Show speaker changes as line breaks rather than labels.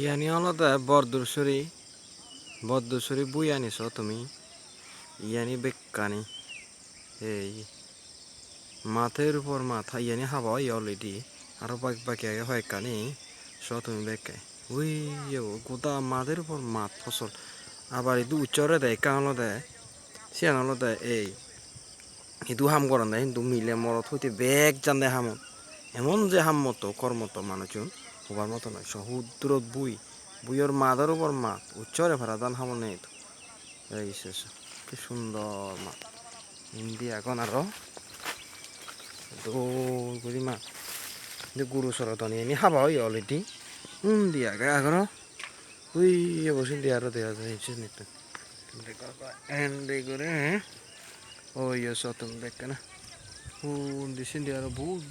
ইয়ানি হলতে বরদুরসরি। বরদুরসরি বুই আনিছ তুমি? ইয়ানি বেকানি এই, মাথের উপর মাথা। ইয়ানি হাবা হয় অলরেডি আরও বাকি বাকি আগে হয় কানি স তুমি বেকাই উই গোদা মাথের উপর মাত ফসল। আবার ইদু উচ্চরে দেয় কাহলো দেয় সিয়ান হলো দেয়, এই, ইদু হাম করেন দেয় কিন্তু মিলে মরত হইতে বেগ জান দেয় হামত এমন যে হাম মতো কর্মতো মানুষজন, হবার মতো নয়। সমুদ্র বুই, বুইয়ের মাদার উপর মাত, উচ্চরে ভাড়া দান হামল নেই তো এই শেষ, কি সুন্দর মাত। হিন্দি এখন আরও দৌড় মা যে গুরু সরতন এনে হাবা হই অলরেডি। উম দিয়া গে আগর উই বসে দিয়া আরও দেয়া যায় নিতে। এন্ডে করে ওই সতম দেখ না। হুন দিছেন দিয়া আরও বহুত